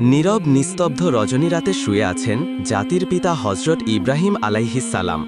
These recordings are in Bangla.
নীরব, নিস্তব্ধ রজনী রাতে শুয়ে আছেন জাতির পিতা হজরত ইব্রাহিম আলাইহিসালাম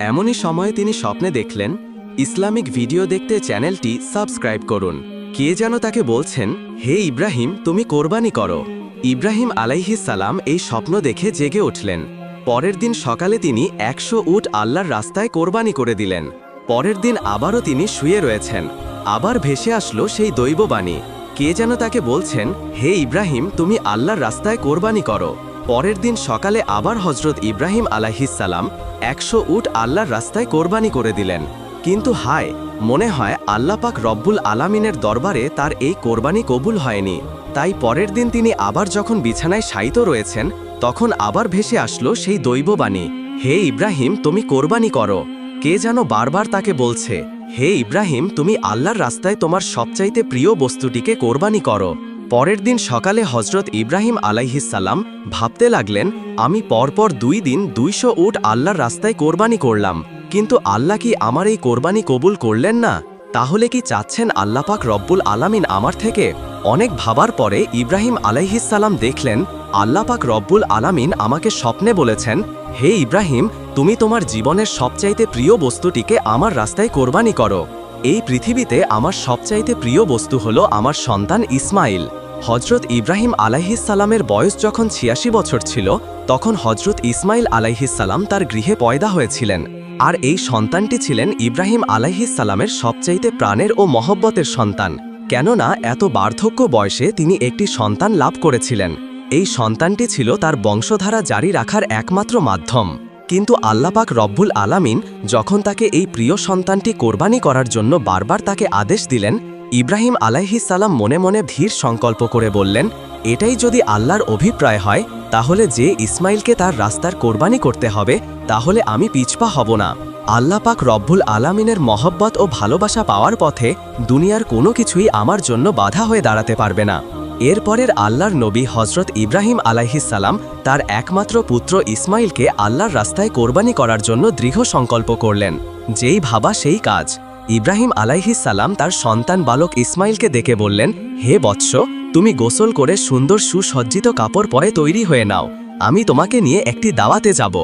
এমনই সময়ে তিনি স্বপ্নে দেখলেন, ইসলামিক ভিডিও দেখতে চ্যানেলটি সাবস্ক্রাইব করুন। কে যেন তাকে বলছেন, হে ইব্রাহিম, তুমি কোরবানি করো। ইব্রাহিম আলাইহিসালাম এই স্বপ্ন দেখে জেগে উঠলেন। পরের দিন সকালে তিনি একশো উট আল্লাহর রাস্তায় কোরবানি করে দিলেন। পরের দিন আবারও তিনি শুয়ে রয়েছেন। আবার ভেসে আসলো সেই দৈববাণী। কে যেন তাকে বলছেন, হে ইব্রাহিম, তুমি আল্লাহর রাস্তায় কোরবানি করো। পরের দিন সকালে আবার হজরত ইব্রাহিম আলাহিসাল্লাম একশো উট আল্লাহর রাস্তায় কোরবানি করে দিলেন। কিন্তু হায়, মনে হয় আল্লাপাক রব্বুল আলামিনের দরবারে তার এই কোরবানি কবুল হয়নি। তাই পরের দিন তিনি আবার যখন বিছানায় শায়িত রয়েছেন, তখন আবার ভেসে আসলো সেই দৈববাণী, হে ইব্রাহিম, তুমি কোরবানি করো। কে যেন বারবার তাকে বলছে হে ইব্রাহিম, তুমি আল্লাহর রাস্তায় তোমার সবচাইতে প্রিয় বস্তুটিকে কোরবানি করো। পরের দিন সকালে হজরত ইব্রাহিম আলাইহিসাল্লাম ভাবতে লাগলেন, আমি পরপর দুই দিন দুইশো উট আল্লাহর রাস্তায় কোরবানি করলাম, কিন্তু আল্লাহ কি আমার এই কোরবানি কবুল করলেন না? তাহলে কি চাচ্ছেন আল্লাপাক রব্বুল আলামিন আমার থেকে? অনেক ভাবার পরে ইব্রাহিম আলাইহিসাল্লাম দেখলেন আল্লাপাক রব্বুল আলামিন আমাকে স্বপ্নে বলেছেন, হে ইব্রাহিম, তুমি তোমার জীবনের সবচাইতে প্রিয় বস্তুটিকে আমার রাস্তায় কোরবানি করো। এই পৃথিবীতে আমার সবচাইতে প্রিয় বস্তু হল আমার সন্তান ইসমাইল। হজরত ইব্রাহিম আলাইহিসাল্লামের বয়স যখন ছিয়াশি বছর ছিল, তখন হজরত ইসমাইল আলাইহিসাল্লাম তার গৃহে পয়দা হয়েছিলেন। আর এই সন্তানটি ছিলেন ইব্রাহিম আলাইহিসাল্লামের সবচাইতে প্রাণের ও মহব্বতের সন্তান। কেননা, এত বার্ধক্য বয়সে তিনি একটি সন্তান লাভ করেছিলেন। এই সন্তানটি ছিল তার বংশধারা জারি রাখার একমাত্র মাধ্যম। কিন্তু আল্লাপাক রব্বুল আলামিন যখন তাকে এই প্রিয় সন্তানটি কোরবানি করার জন্য বারবার তাকে আদেশ দিলেন, ইব্রাহিম আলাইহিসাল্লাম মনে মনে ধীর সংকল্প করে বললেন, এটাই যদি আল্লাহর অভিপ্রায় হয়, তাহলে যে ইসমাইলকে তার রাস্তার কোরবানি করতে হবে, তাহলে আমি পিছপা হব না। আল্লাপাক রব্বুল আলামিনের মহব্বত ও ভালোবাসা পাওয়ার পথে দুনিয়ার কোনো কিছুই আমার জন্য বাধা হয়ে দাঁড়াতে পারবে না। এরপরের আল্লাহর নবী হজরত ইব্রাহিম আলাইহিসাল্লাম তার একমাত্র পুত্র ইসমাইলকে আল্লাহর রাস্তায় কোরবানি করার জন্য দৃঢ় সংকল্প করলেন, যেই ভাবা সেই কাজ। ইব্রাহিম আলাইহিসাল্লাম তার সন্তান বালক ইসমাইলকে দেখে বললেন, হে বৎস, তুমি গোসল করে সুন্দর সুসজ্জিত কাপড় পরে তৈরি হয়ে নাও। আমি তোমাকে নিয়ে একটি দাওয়াতে যাব।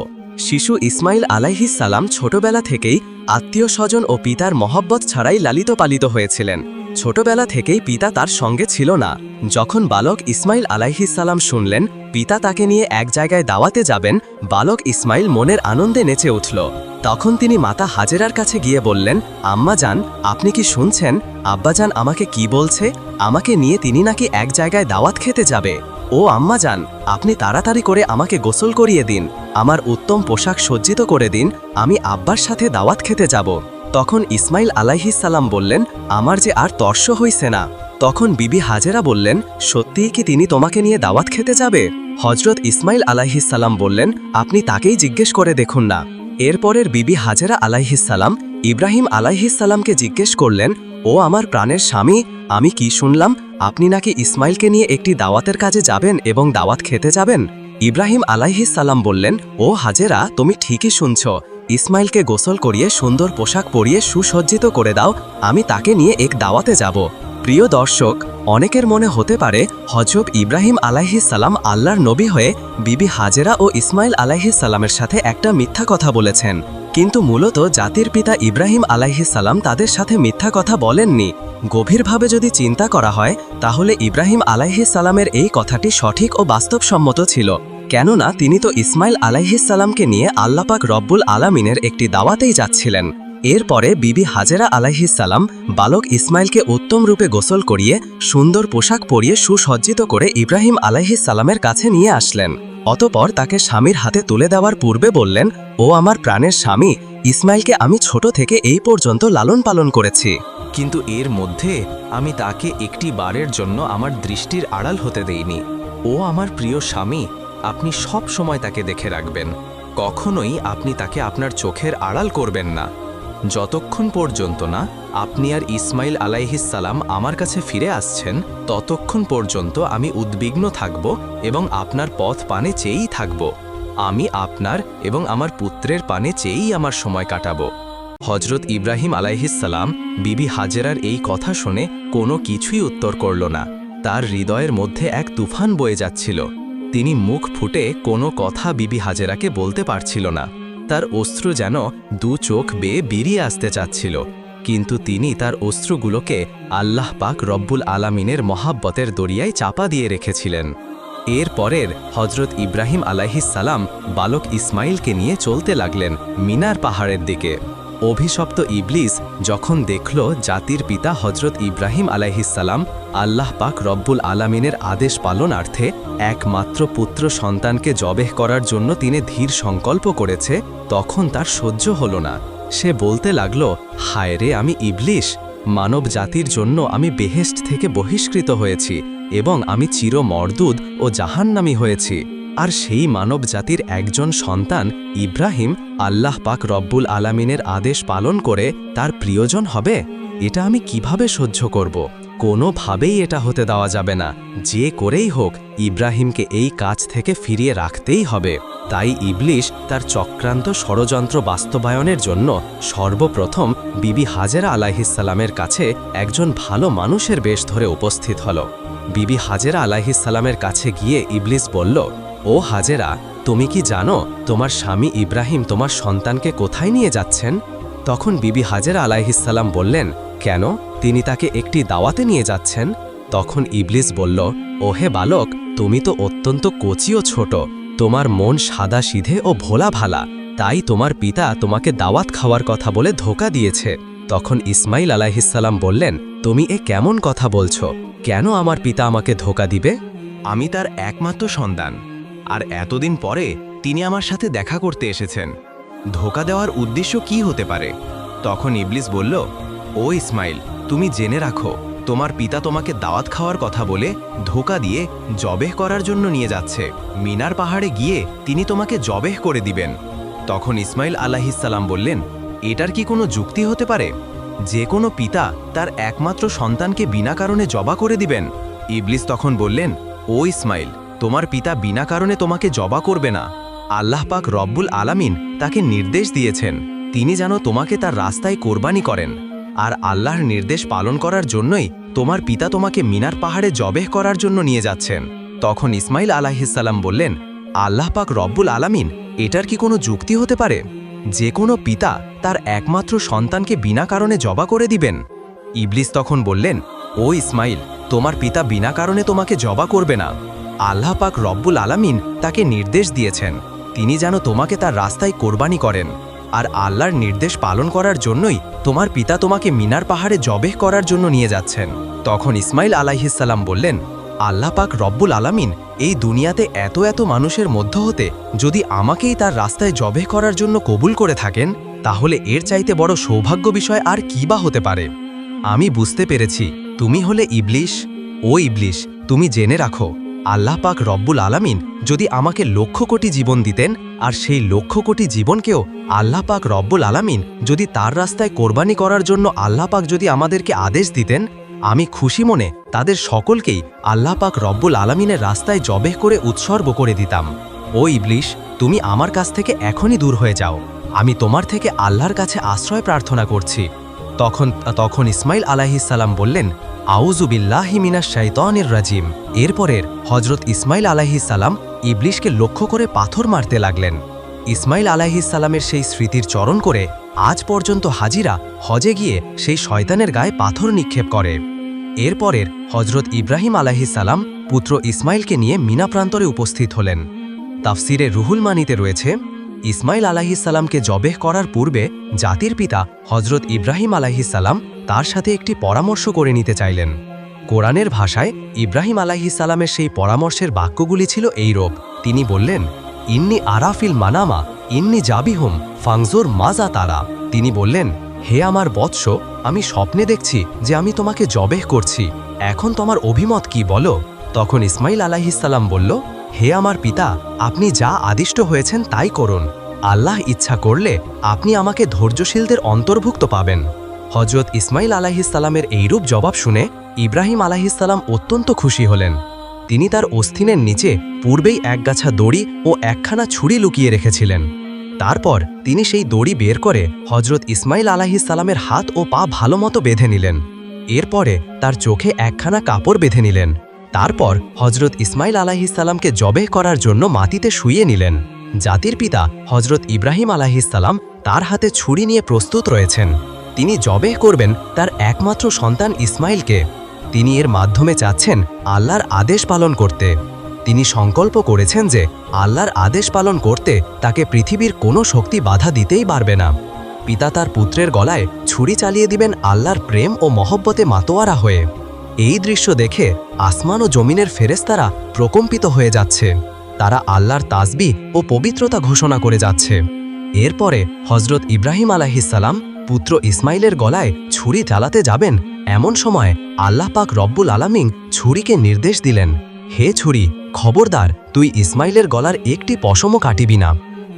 শিশু ইসমাইল আলাইহিসাল্লাম ছোটবেলা থেকেই আত্মীয় স্বজন ও পিতার মহব্বত ছাড়াই লালিত পালিত হয়েছিলেন। ছোটবেলা থেকেই পিতা তার সঙ্গে ছিল না। যখন বালক ইসমাইল আলাইহিসাল্লাম শুনলেন, পিতা তাকে নিয়ে এক জায়গায় দাওয়াতে যাবেন, বালক ইসমাইল মনের আনন্দে নেচে উঠল। তখন তিনি মাতা হাজেরার কাছে গিয়ে বললেন, আম্মা যান, আপনি কি শুনছেন? আব্বাজান আমাকে কি বলছে? আমাকে নিয়ে তিনি নাকি এক জায়গায় দাওয়াত খেতে যাবে? ও আম্মা যান, আপনি তাড়াতাড়ি করে আমাকে গোসল করিয়ে দিন। আমার উত্তম পোশাক সজ্জিত করে দিন, আমি আব্বার সাথে দাওয়াত খেতে যাব। তখন ইসমাইল আলাইহিসাল্লাম বললেন, আমার যে আর তর্স হইছে না। তখন বিবি হাজেরা বললেন, সত্যিই কি তিনি তোমাকে নিয়ে দাওয়াত খেতে যাবে? হজরত ইসমাইল আলাইহিসাল্লাম বললেন, আপনি তাকেই জিজ্ঞেস করে দেখুন না। এরপরের বিবি হাজেরা আলাইহিসাল্লাম ইব্রাহিম আলাইহিসাল্লামকে জিজ্ঞেস করলেন, ও আমার প্রাণের স্বামী, আমি কি শুনলাম? আপনি নাকি ইসমাইলকে নিয়ে একটি দাওয়াতের কাজে যাবেন এবং দাওয়াত খেতে যাবেন? ইব্রাহিম আলাইহিসাল্লাম বললেন, ও হাজেরা, তুমি ঠিকই শুনছ। ইসমাইলকে গোসল করিয়ে সুন্দর পোশাক পরিয়ে সুসজ্জিত করে দাও, আমি তাকে নিয়ে এক দাওয়াতে যাব। প্রিয় দর্শক, অনেকের মনে হতে পারে হজরত ইব্রাহিম আলাইহিসাল্লাম আল্লাহর নবী হয়ে বিবি হাজেরা ও ইসমাইল আলাইহিসাল্লামের সাথে একটা মিথ্যা কথা বলেছেন। কিন্তু মূলত জাতির পিতা ইব্রাহিম সালাম তাদের সাথে মিথ্যা কথা বলেননি। গভীরভাবে যদি চিন্তা করা হয়, তাহলে ইব্রাহিম সালামের এই কথাটি সঠিক ও বাস্তবসম্মত ছিল। কেননা তিনি তো ইসমাইল আলাইহিসাল্লামকে নিয়ে আল্লাপাক রব্বুল আলামিনের একটি দাওয়াতেই যাচ্ছিলেন। এরপরে বিবি হাজেরা আলাইহিসাল্লাম বালক ইসমাইলকে উত্তম রূপে গোসল করিয়ে সুন্দর পোশাক পরিয়ে সুসজ্জিত করে ইব্রাহিম আলাইহিসাল্লামের কাছে নিয়ে আসলেন। অতপর তাকে স্বামীর হাতে তুলে দেওয়ার পূর্বে বললেন, ও আমার প্রাণের স্বামী, ইসমাইলকে আমি ছোট থেকে এই পর্যন্ত লালন পালন করেছি। কিন্তু এর মধ্যে আমি তাকে একটি বারের জন্য আমার দৃষ্টির আড়াল হতে দেইনি। ও আমার প্রিয় স্বামী, আপনি সব সময় তাকে দেখে রাখবেন। কখনোই আপনি তাকে আপনার চোখের আড়াল করবেন না। যতক্ষণ পর্যন্ত না আপনি আর ইসমাইল আলাইহিসাল্লাম আমার কাছে ফিরে আসছেন, ততক্ষণ পর্যন্ত আমি উদ্বিগ্ন থাকব এবং আপনার পথ পানে চেয়েই থাকব। আমি আপনার এবং আমার পুত্রের পানে চেয়েই আমার সময় কাটাবো। হজরত ইব্রাহিম আলাইহিসাল্লাম বিবি হাজেরার এই কথা শুনে কোনো কিছুই উত্তর করল না। তার হৃদয়ের মধ্যে এক তুফান বয়ে যাচ্ছিল। তিনি মুখ ফুটে কোনো কথা বিবি হাজেরাকে বলতে পারছিল না। তার অস্ত্র যেন দু চোখ বেয়ে বেরিয়ে আসতে চাচ্ছিল, কিন্তু তিনি তার অস্ত্রগুলোকে আল্লাহ পাক রব্বুল আলামিনের মহাব্বতের দরিয়ায় চাপা দিয়ে রেখেছিলেন। এর পরের হজরত ইব্রাহিম সালাম বালক ইসমাইলকে নিয়ে চলতে লাগলেন মিনার পাহাড়ের দিকে। অভিশপ্ত ইবলিস যখন দেখল জাতির পিতা হজরত ইব্রাহিম আলাইহিসাল্লাম আল্লাহ পাক রব্বুল আলামিনের আদেশ পালনার্থে একমাত্র পুত্র সন্তানকে জবেহ করার জন্য তিনি ধীর সংকল্প করেছে, তখন তার সহ্য হল না। সে বলতে লাগল, হায় রে আমি ইবলিশ মানব জাতির জন্য আমি বেহেস্ট থেকে বহিষ্কৃত হয়েছি এবং আমি চির মর্দুদ ও জাহান্নামি হয়েছি। আর সেই মানব জাতির একজন সন্তান ইব্রাহিম আল্লাহ পাক রব্বুল আলামিনের আদেশ পালন করে তার প্রিয়জন হবে? এটা আমি কীভাবে সহ্য করব? কোনোভাবেই এটা হতে দেওয়া যাবে না। যে করেই হোক, ইব্রাহিমকে এই কাজ থেকে ফিরিয়ে রাখতেই হবে। তাই ইবলিশ তার চক্রান্ত ষড়যন্ত্র বাস্তবায়নের জন্য সর্বপ্রথম বিবি হাজেরা আলাহিসাল্লামের কাছে একজন ভালো মানুষের বেশ ধরে উপস্থিত হল। বিবি হাজেরা আলাহিসাল্লামের কাছে গিয়ে ইবলিস বলল ও হাজেরা, তুমি কি জানো তোমার স্বামী ইব্রাহিম তোমার সন্তানকে কোথায় নিয়ে যাচ্ছেন? তখন বিবি হাজেরা আলাইহিসাল্লাম বললেন, কেন? তিনি তাকে একটি দাওয়াতে নিয়ে যাচ্ছেন। তখন ইবলিস বলল, ওহে বালক, তুমি তো অত্যন্ত কচি ও ছোট। তোমার মন সাদা সিধে ও ভোলা ভালা। তাই তোমার পিতা তোমাকে দাওয়াত খাওয়ার কথা বলে ধোকা দিয়েছে। তখন ইসমাইল আলাইহিসাল্লাম বললেন, তুমি এ কেমন কথা বলছো? কেন আমার পিতা আমাকে ধোকা দিবে? আমি তার একমাত্র সন্তান। আর এতদিন পরে তিনি আমার সাথে দেখা করতে এসেছেন। ধোকা দেওয়ার উদ্দেশ্য কি হতে পারে? তখন ইবলিস বলল, ও ইসমাইল, তুমি জেনে রাখো, তোমার পিতা তোমাকে দাওয়াত খাওয়ার কথা বলে ধোকা দিয়ে জবেহ করার জন্য নিয়ে যাচ্ছে। মিনার পাহাড়ে গিয়ে তিনি তোমাকে জবেহ করে দিবেন। তখন ইসমাইল আলাহিসাল্লাম বললেন, এটার কি কোনো যুক্তি হতে পারে? যে কোনো পিতা তার একমাত্র সন্তানকে বিনা কারণে জবা করে দিবেন। ইবলিস তখন বললেন, ও ইসমাইল তোমার পিতা বিনা কারণে তোমাকে জবা করবে না। আল্লাহ পাক রব্বুল আলামিন তাকে নির্দেশ দিয়েছেন, তিনি যেন তোমাকে তার রাস্তায় কোরবানি করেন। আর আল্লাহর নির্দেশ পালন করার জন্যই তোমার পিতা তোমাকে মিনার পাহাড়ে জবেহ করার জন্য নিয়ে যাচ্ছেন। তখন ইসমাইল আলাহিসাল্লাম বললেন, আল্লাহ পাক রব্বুল আলামিন, এটার কি কোনো যুক্তি হতে পারে? যে কোনো পিতা তার একমাত্র সন্তানকে বিনা কারণে জবা করে দিবেন। ইবলিস তখন বললেন, ও ইসমাইল, তোমার পিতা বিনা কারণে তোমাকে জবা করবে না। আল্লাহ পাক রব্বুল আলামিন তাকে নির্দেশ দিয়েছেন। তিনি যেন তোমাকে তার রাস্তায় কোরবানি করেন আর আল্লাহর নির্দেশ পালন করার জন্যই তোমার পিতা তোমাকে মিনার পাহাড়ে জবেহ করার জন্য নিয়ে যাচ্ছেন। তখন ইসমাইল আলাইহিসাল্লাম বললেন আল্লাহ পাক রব্বুল আলামিন এই দুনিয়াতে এত এত মানুষের মধ্য হতে যদি আমাকেই তার রাস্তায় জবেহ করার জন্য কবুল করে থাকেন, তাহলে এর চাইতে বড় সৌভাগ্য বিষয় আর কী বা হতে পারে? আমি বুঝতে পেরেছি, তুমি হলে ইবলিশ। ও ইবলিশ, তুমি জেনে রাখো আল্লাহ পাক রব্বুল আলামিন যদি আমাকে লক্ষ কোটি জীবন দিতেন, আর সেই লক্ষ কোটি জীবনকেও আল্লাহ পাক রব্বুল আলামিন যদি তার রাস্তায় কোরবানি করার জন্য আল্লাহ পাক যদি আমাদেরকে আদেশ দিতেন, আমি খুশি মনে তাদের সকলকেই আল্লাহ পাক রব্বুল আলামিনের রাস্তায় জবেহ করে উৎসর্গ করে দিতাম। ও ইবলিশ, তুমি আমার কাছ থেকে এখনই দূর হয়ে যাও। আমি তোমার থেকে আল্লাহর কাছে আশ্রয় প্রার্থনা করছি। তখন তখন ইসমাইল আলাহিসাল্লাম বললেন আউজুবিল্লাহিমিনা শাইতানির রাজিম। এরপরের হজরত ইসমাইল আলাহিসাল্লাম ইবলিশকে লক্ষ্য করে পাথর মারতে লাগলেন। ইসমাইল আলাহিসাল্লামের সেই স্মৃতির চরণ করে আজ পর্যন্ত হাজিরা হজে গিয়ে সেই শয়তানের গায়ে পাথর নিক্ষেপ করে। এরপরের হজরত ইব্রাহিম আলাহিসাল্লাম পুত্র ইসমাইলকে নিয়ে মিনা প্রান্তরে উপস্থিত হলেন। তাফসিরে রুহুল মানিতে রয়েছে, ইসমাইল আলাহিসাল্লামকে জবেহ করার পূর্বে জাতির পিতা হজরত ইব্রাহিম আলাহিসাল্লাম তার সাথে একটি পরামর্শ করে নিতে চাইলেন। কোরআনের ভাষায় ইব্রাহিম আলাহিসাল্লামের সেই পরামর্শের বাক্যগুলি ছিল এইরূপ। তিনি বললেন, ইন্নি আরাফিল মানামা, ইন্নি জাবিহুম, ফাংজোর মাজা তারা। তিনি বললেন, হে আমার বৎস, আমি স্বপ্নে দেখছি যে আমি তোমাকে জবেহ করছি। এখন তোমার অভিমত কি বলো? তখন ইসমাইল আলাহিসাল্লাম বলল, হে আমার পিতা, আপনি যা আদিষ্ট হয়েছেন তাই করুন। আল্লাহ ইচ্ছা করলে আপনি আমাকে ধৈর্যশীলদের অন্তর্ভুক্ত পাবেন। হজরত ইসমাইল আলাহিসাল্লামের এইরূপ জবাব শুনে ইব্রাহিম আলাহিসাল্লাম অত্যন্ত খুশি হলেন। তিনি তার অস্থিনের নিচে পূর্বেই একগাছা দড়ি ও একখানা ছুরি লুকিয়ে রেখেছিলেন। তারপর তিনি সেই দড়ি বের করে হজরত ইসমাইল আলাহিসাল্লামের হাত ও পা ভালোমতো বেঁধে নিলেন। এরপরে তার চোখে একখানা কাপড় বেঁধে নিলেন। তারপর হজরত ইসমাইল আলাহিসাল্লামকে জবেহ করার জন্য মাটিতে শুইয়ে নিলেন। জাতির পিতা হজরত ইব্রাহিম আলাহিসাল্লাম তার হাতে ছুরি নিয়ে প্রস্তুত রয়েছেন। তিনি জবেহ করবেন তার একমাত্র সন্তান ইসমাইলকে। তিনি এর মাধ্যমে চাচ্ছেন আল্লাহর আদেশ পালন করতে। তিনি সংকল্প করেছেন যে আল্লাহর আদেশ পালন করতে তাকে পৃথিবীর কোনো শক্তি বাধা দিতেই পারবে না। পিতা তার পুত্রের গলায় ছুরি চালিয়ে দিবেন আল্লাহর প্রেম ও মহব্বতে মাতোয়ারা হয়ে। এই দৃশ্য দেখে আসমান ও জমিনের ফেরেস্তারা প্রকম্পিত হয়ে যাচ্ছে। তারা আল্লাহর তাসবি ও পবিত্রতা ঘোষণা করে যাচ্ছে। এরপরে হজরত ইব্রাহিম আলাহিসাল্লাম পুত্র ইসমাইলের গলায় ছুরি চালাতে যাবেন, এমন সময় আল্লাহ পাক রব্বুল আলামিন ছুরিকে নির্দেশ দিলেন, হে ছুরি, খবরদার, তুই ইসমাইলের গলার একটি পশমও কাটিবি না।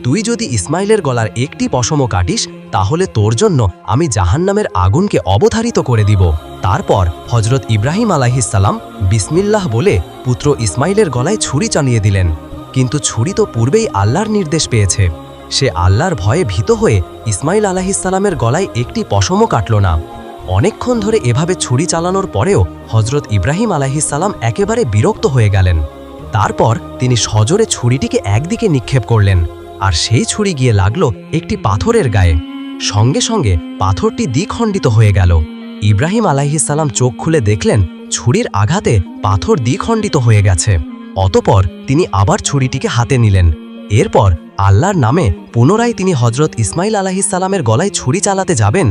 তুই যদি ইসমাইলের গলার একটি পশমও কাটিস, তাহলে তোর জন্য আমি জাহান্নামের আগুনকে অবধারিত করে দিব। তারপর হজরত ইব্রাহিম আলাহিসাল্লাম বিসমিল্লাহ বলে পুত্র ইসমাইলের গলায় ছুরি চালিয়ে দিলেন। কিন্তু ছুরি তো পূর্বেই আল্লাহর নির্দেশ পেয়েছে। সে আল্লাহর ভয়ে ভীত হয়ে ইসমাইল আলাহিসাল্লামের গলায় একটি পশমও কাটল না। অনেকক্ষণ ধরে এভাবে ছুরি চালানোর পরেও হজরত ইব্রাহিম আলাহিসাল্লাম একেবারে বিরক্ত হয়ে গেলেন। তারপর তিনি সজোরে ছুরিটিকে একদিকে নিক্ষেপ করলেন আর সেই ছুরি গিয়ে লাগল একটি পাথরের গায়ে। সঙ্গে সঙ্গে পাথরটি দ্বিখণ্ডিত হয়ে গেল। ইব্রাহিম আলাইহিসাল্লাম চোখ খুলে দেখলেন ছুরির আঘাতে পাথর দ্বিখণ্ডিত হয়ে গেছে। অতপর তিনি আবার ছুরিটিকে হাতে নিলেন। এরপর আল্লাহর নামে পুনরায় তিনি হজরত ইসমাইল আলাহিসাল্লামের গলায় ছুরি চালাতে যাবেন,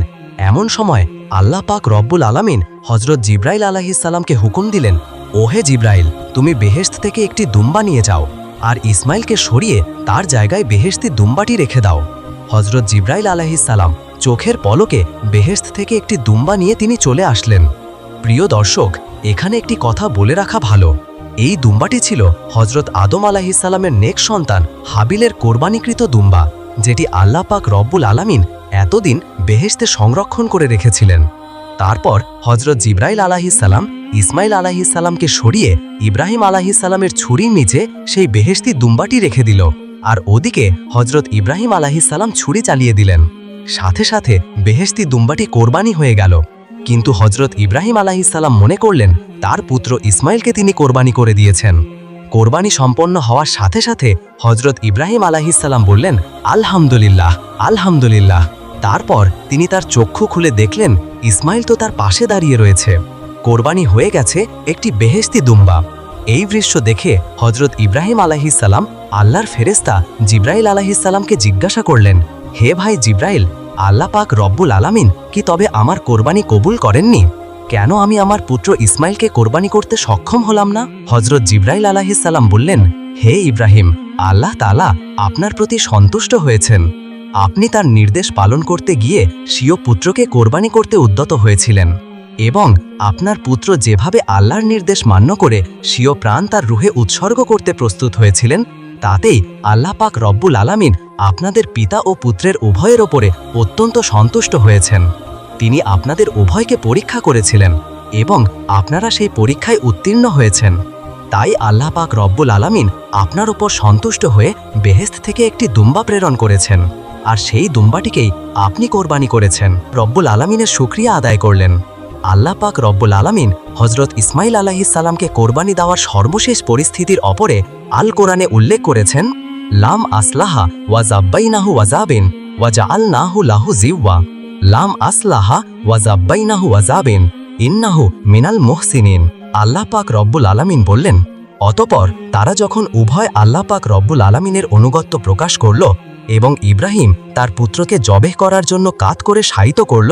এমন সময় আল্লাহ পাক রব্বুল আলামিন হজরত জিব্রাইল আলাহিসাল্লামকে হুকুম দিলেন, ওহে জিব্রাইল, তুমি বেহেস্ত থেকে একটি দুম্বা নিয়ে যাও আর ইসমাইলকে সরিয়ে তার জায়গায় বেহেস্তি দুম্বাটি রেখে দাও। হজরত জিব্রাইল আলাহিসাল্লাম চোখের পলকে বেহেস্ত থেকে একটি দুম্বা নিয়ে তিনি চলে আসলেন। প্রিয় দর্শক, এখানে একটি কথা বলে রাখা ভালো। এই দুম্বাটি ছিল হজরত আদম আলাহিসাল্লামের নেক সন্তান হাবিলের কোরবানিকৃত দুম্বা, যেটি আল্লাহ পাক রব্বুল আলামিন এতদিন বেহেস্তে সংরক্ষণ করে রেখেছিলেন। তারপর হজরত জিব্রাইল আলাহিসাল্লাম ইসমাইল আলাহিসাল্লামকে সরিয়ে ইব্রাহিম আলাহিসাল্লামের ছুরির নিচে সেই বেহেস্তি দুম্বাটি রেখে দিল আর ওদিকে হজরত ইব্রাহিম আলাহিসাল্লাম ছুরি চালিয়ে দিলেন। সাথে সাথে বেহেস্তি দুম্বাটি কোরবানি হয়ে গেল। কিন্তু হজরত ইব্রাহিম আলাহিসাল্লাম মনে করলেন, তার পুত্র ইসমাইলকে তিনি কোরবানি করে দিয়েছেন। কোরবানি সম্পন্ন হওয়ার সাথে সাথে হজরত ইব্রাহিম আলাহিসাল্লাম বললেন, আলহামদুলিল্লাহ আলহামদুলিল্লাহ। তারপর তিনি তার চক্ষু খুলে দেখলেন, ইসমাইল তো তার পাশে দাঁড়িয়ে রয়েছে। কোরবানি হয়ে গেছে একটি বেহেস্তি দুম্বা। এই দৃশ্য দেখে হজরত ইব্রাহিম আলাহিসাল্লাম আল্লাহর ফেরেস্তা জিব্রাইল আলাহিসাল্লামকে জিজ্ঞাসা করলেন, হে ভাই জিব্রাইল আল্লাহ পাক রব্বুল আলামিন কি তবে আমার কোরবানি কবুল করেননি? কেন আমি আমার পুত্র ইসমাইলকে কোরবানি করতে সক্ষম হলাম না? হজরত জিব্রাইল আলাহিসাল্লাম বললেন, হে ইব্রাহিম, আল্লাহ তালা আপনার প্রতি সন্তুষ্ট হয়েছেন। আপনি তার নির্দেশ পালন করতে গিয়ে স্বীয় পুত্রকে কোরবানি করতে উদ্যত হয়েছিলেন এবং আপনার পুত্র যেভাবে আল্লাহর নির্দেশ মান্য করে স্বীয় প্রাণ তার রুহে উৎসর্গ করতে প্রস্তুত হয়েছিলেন তাতেই আল্লাহ পাক রব্বুল আলামিন আপনাদের পিতা ও পুত্রের উভয়ের ওপরে অত্যন্ত সন্তুষ্ট হয়েছেন। তিনি আপনাদের উভয়কে পরীক্ষা করেছিলেন এবং আপনারা সেই পরীক্ষায় উত্তীর্ণ হয়েছেন। তাই আল্লাহ পাক রব্বুল আলামিন আপনার উপর সন্তুষ্ট হয়ে বেহেস্ত থেকে একটি দুম্বা প্রেরণ করেছেন। আর সেই দুম্বাটিকেই আপনি কোরবানি করেছেন। রব্বুল আলামিনের শুক্রিয়া আদায় করলেন। আল্লাহ পাক রব্বুল আলামিন হজরত ইসমাইল আলাহিসাল্লামকে কোরবানি দেওয়ার সর্বশেষ পরিস্থিতির অপরে আল কোরআনে উল্লেখ করেছেন, লাম আসলাহা ওয়াজাব্বাইনাহু ওয়াজাবিন ওয়াজা আল নাহু লাহু জিওয়া। লাম আসলাহা ওয়াজাব্বাইনাহু ওয়াজাবিন ইন্নাহু মিনাল মোহসিনিন। আল্লাহ পাক রব্বুল আলামিন বললেন, অতপর তারা যখন উভয় আল্লাহ পাক রব্বুল আলামিনের অনুগত্য প্রকাশ করল এবং ইব্রাহিম তার পুত্রকে জবেহ করার জন্য কাত করে শায়িত করল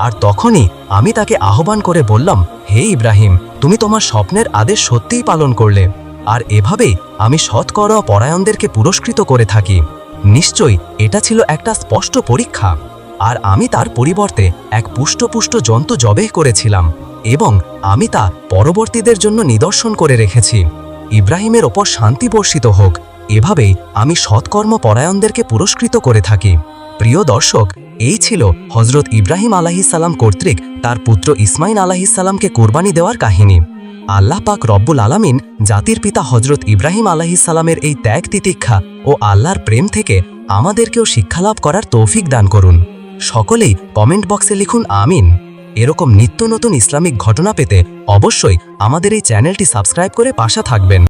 আর তখনই আমি তাকে আহ্বান করে বললাম, হে ইব্রাহিম, তুমি তোমার স্বপ্নের আদেশ সত্যিই পালন করলে। আর এভাবেই আমি সৎকর পরায়ণদেরকে পুরস্কৃত করে থাকি। নিশ্চয়ই এটা ছিল একটা স্পষ্ট পরীক্ষা। আর আমি তার পরিবর্তে এক পুষ্টপুষ্ট জন্তু জবেহ করেছিলাম এবং আমি তা পরবর্তীদের জন্য নিদর্শন করে রেখেছি। ইব্রাহিমের ওপর শান্তি বর্ষিত হোক। এভাবেই আমি সৎকর্ম পরায়ণদেরকে পুরস্কৃত করে থাকি। প্রিয় দর্শক, এই ছিল হজরত ইব্রাহিম আলাহিসাল্লাম কর্তৃক তার পুত্র ইসমাইল আলাহিসাল্লামকে কোরবানি দেওয়ার কাহিনী। আল্লাহ পাক রব্বুল আলামিন জাতির পিতা হজরত ইব্রাহিম আলাহিসাল্লামের এই ত্যাগ তিতিক্ষা ও আল্লাহর প্রেম থেকে আমাদেরকেও শিক্ষালাভ করার তৌফিক দান করুন। সকলেই কমেন্ট বক্সে লিখুন আমিন। এরকম নিত্য নতুন ইসলামিক ঘটনা পেতে অবশ্যই আমাদের এই চ্যানেলটি সাবস্ক্রাইব করে পাশা থাকবেন।